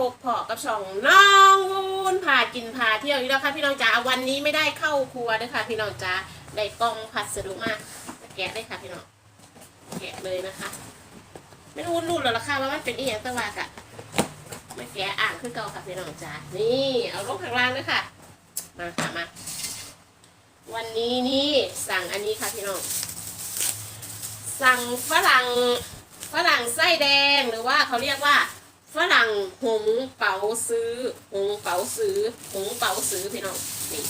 พกพอกับช่องน้องวุ้นพากินพาเที่ยวอีกแล้วค่ะพี่น้องจ๋าวันนี้ไม่ได้เข้าครัวด้ยค่ะพี่น้องจ๋าได้กล้องพัดสะดวกมากแกะได้ค่ะพี่น้องแกะเลยนะคะ ไม่รู้รุ่นหรอกค่ะว่ามันเป็นอีหยังตะวาอะไม่แกะอ่านขึ้นเก่าค่ะพี่น้องจ๋านี่เอาลงข้างล่างด้วยค่ะมาค่ะมาวันนี้นี่สั่งอันนี้ค่ะพี่น้องสั่งฝรั่งฝรั่งไส้แดงหรือว่าเขาเรียกว่า ฝรั่งหงเป๋าซื้อหงเป๋าซื้อหงเป๋าซื้อพี่น้องนี่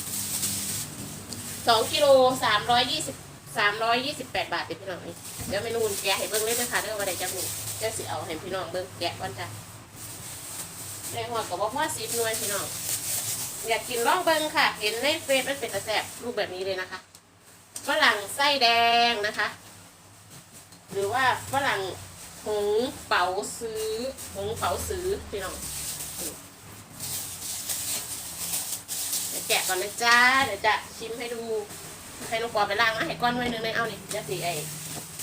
สองกิโลสามร้อยยี่สิบสามร้อยยี่สิบแปดบาทเป็นพี่น้องนี่เดี๋ยวเมนูแกะให้เบิ้งเลยนะคะเดี๋ยววันใดจะหมูจะสิเอาให้พี่น้องเบิ้งแกะก่อนจ้ะในหัวกับว่าพ่อซีฟนวยพี่น้องอยากกินล่องเบิ้งค่ะ เห็นในเฟซมันเป็นกระแสบรูปแบบนี้เลยนะคะฝรั่งไส้แดงนะคะ หรือว่าฝรั่ง หงเป๋าซื้อหงเป๋าซื้อพี่น้องเดี๋ยวแกะก่อนนะจ้าเดี๋ยวจะชิมให้ดู ให้ลูกปอไปล่างนะให้ก้อนไว้นึงในเอานี่จะสีไอ้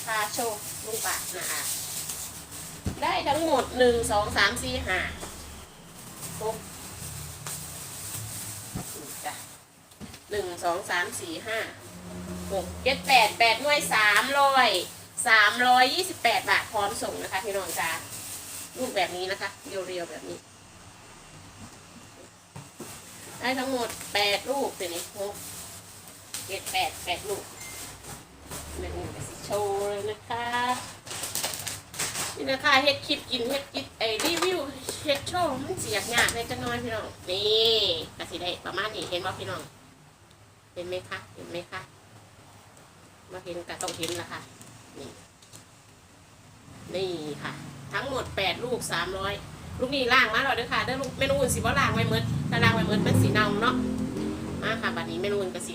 พาโชว์ลูกปะนะอะได้ทั้งหมดหนึ่งสองสามสี่ห้าหกจ้ะหนึ่งสองสามสี่ห้าหกเจ็ดแปดแปดหน่วยสามร้อย สามร้อยยี่สิบแปดบาทพร้อมส่งนะคะพี่น้องจ้ารูปแบบนี้นะคะเรียวๆแบบนี้ ได้ทั้งหมดแปดรูปเป็นไงหกเจ็ดแปดแปดรูปหนึ่งสิโชว์เลยนะคะนี่นะคะเฮ็ดคลิปกินเฮ็ดกินไอรีวิวเฮ็ดโชว์มันเสียกยากในจัน้อยพี่น้องนี่กระสีได้ประมาณนี้เห็นบ่พี่น้องเห็นไหมคะเห็นไหมคะมาเห็นกระต้องเห็นละค่ะ นี่นี่ค่ะ ทั้งหมดแปดลูกสามร้อยลูกนี้ล่างมาแล้วเด้อค่ะเด้อลูกเมนูอื่นสิว่าล่างไว้เมิอถ้าล่างไว้เมิดเป็นสีเนาเนาะมาค่ะบัดนี้เมนูอื่นก็สิ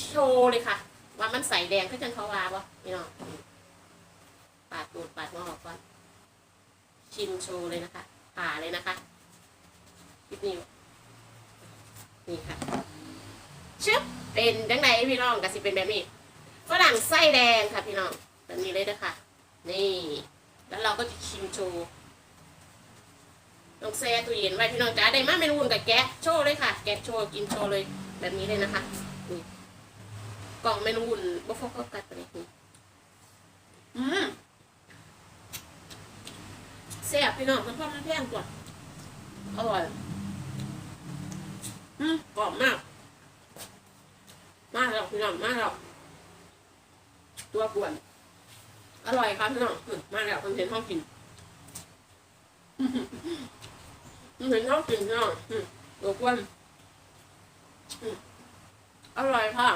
โชว์เลยค่ะ ว่ามันใสแดงก็จังเขาวาบ่พี่น้องปาดปูดปาดงอกก่อนชิมโชว์เลยนะคะผ่าเลยนะคะคิปนี้นี่ค่ะชึบเป็นจังไงพี่น้องก็สิเป็นแบบนี้ ฝรั่งไส้แดงค่ะพี่น้องแบบนี้เลยนะคะนี่ แล้วเราก็จะชิมโชว์ลองแช่ตู้เย็นไว้พี่น้องจ้าได้มากไมนูไกับแกะโชว์เลยค่ะ แกะโชว์กินโชว์เลยแบบนี้เลยนะคะนี่กล่องเมนูโอุ่นบ่ฟอกก็กัดไปเลยอืมแซ่บพี่น้องมันพ่อมันแพงกว่าอร่อย อืมกรอบมาก มากหรอกพี่น้องมากหรอก ตัวกวน อร่อยครับพี่น้องมาแล้วคอนเทนท์ห้องกินคอนเทนท์ห้องกินพี่น้องตัวกวนอร่อยค่ะ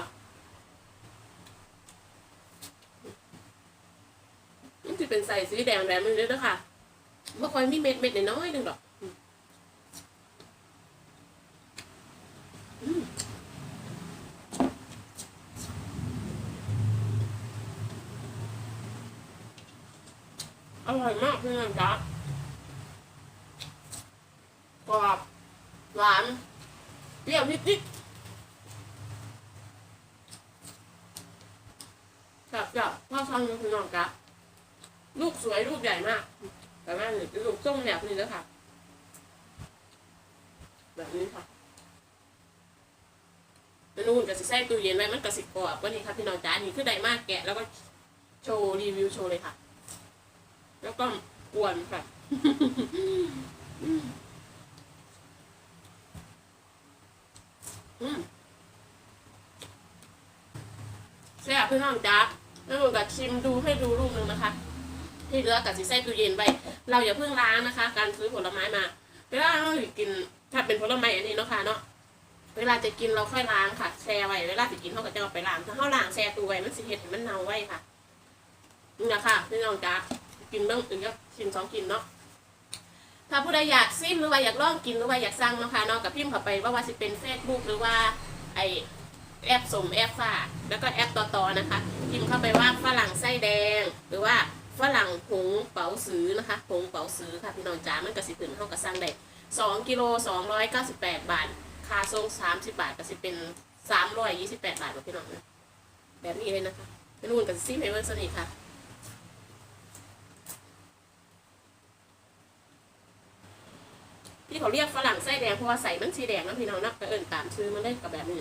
นี่จะเป็นใส่สีแดงแดงมันเลยนะคะเมื่อคอยมีเม็ดเม็ดน้อยหนึ่งรอก อร่อยมากเพื่อนจ้ะกรอบหวานเปรี้ยวนิดๆจับจับพ่อฟังยังคุณน้องจ้ะลูกสวยลูกใหญ่มาก แต่แม่หนูลูกส้มแบบนี้แล้วค่ะ แบบนี้ค่ะมันนู่นกับสิแท้ตู้เย็นไว้มันกับสิกรอบก็นี่ค่ะพี่น้องจ้านี่คือได้มากแกะแล้วก็โชว์รีวิวโชว์เลยค่ะ แล้วก็กวนค่ะแซ่เพื่อน้องจ้าแล้วก็ชิมดูให้ดูรูปหนึ่งนะคะ ที่เหลือกับสีใส่ตู้เย็นไปเราอย่าเพิ่งล้างนะคะ การซื้อผลไม้มาเวลาเรากินถ้าเป็นผลไม้อันนี้เนาะค่ะเนาะเวลาจะกินเราค่อยล้างค่ะ แช่ไว้เวลาจะกินเขาก็จะเอาไปล้างถ้าเขาล้างแช่ตู้ไว้มันสิเห็ดมันเน่าไว้ค่ะนี่นะคะเพื่อน้องจ้า กินบ้างอีกก็ชิมสองกินเนาะถ้าผู้ใดอยากซิมหรือว่าอยากลองกินหรือว่าอยากสั่งนะคะเนอะกับพิมเข้าไปว่าว่าสิเป็นเฟซบุ๊กหรือว่าไอแอปสมแอปฝาแล้วก็แอปต่อๆนะคะพิมเข้าไปว่าฝรั่งไส้แดง หรือว่าฝรั่งผงเป๋าซื้อนะคะผงเป๋าซื้อค่ะพี่น้องจ๋ามันกับสิถึงเท่ากับสั่งได้สองกิโลสองร้อยเก้าสิบแปดบาทค่าทรงสามสิบบาทกับสิเป็นสามร้อยยี่สิบแปดบาทพี่น้องแบบนี้เลยนะคะไม่รู้กันซิมเฮเวอร์สนิทค่ะ ที่เขาเรียกฝรั่งไส้แดงเพราะว่าใส่มันสีแดงนะพี่น้องนะก็เอิญตามชื่อมันเลยกับแบบนี้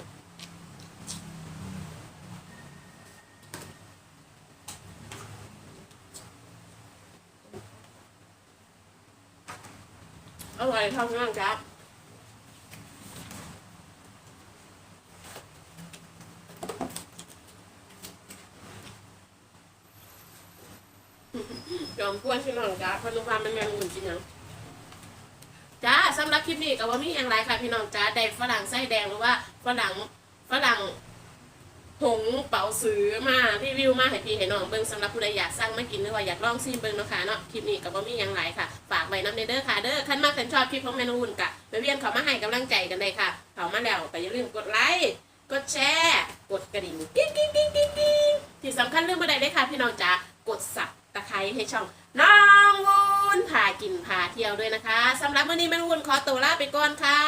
อร่อยเท่านั้นครับยอมกวนพี่น้องจ้าเพราะนุความเป็นแมงมุมจริงยัง จ้าสำหรับคลิปนี้ก็ว่ามีอย่างไรค่ะพี่น้องจ้าได้ฝรั่งไส้แดงหรือว่าฝรั่งฝรั่งหงเป๋าสือมารีวิวมาให้พี่ให้น้องเบิ่งสำหรับผู้ใดอยากสั่งมากินหรือว่าอยากลองซิมเบิ่งเนาะค่ะเนาะคลิปนี้ก็บ่มีอย่างไรค่ะ ฝากไว้น้ำเด้อค่ะเด้อคันมากคันชอบคลิปของเมนูอุ่นกะไปเวียนเขามาให้กำลังใจกันเลยค่ะเขามาแล้วก็อย่าลืมกดไลค์กดแชร์ กดกระดิ่งกิ๊งกิ๊งกิ๊งกิ๊งกิ๊งที่สำคัญเรื่องบ่ได้เลยค่ะพี่น้องจ๋ากดสับ ตะไคร้ให้ช่องน้องวุ้นพากินพาเที่ยวด้วยนะคะสำหรับวันนี้แม่วุ้นขอตัวลาไปก่อนค่ะ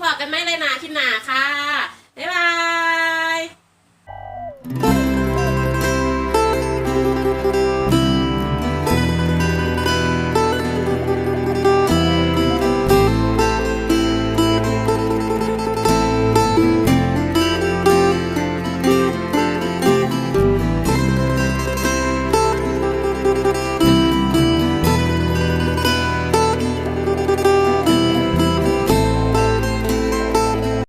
พอกันไม่เลยนาคิดหนาค่ะบ๊ายบาย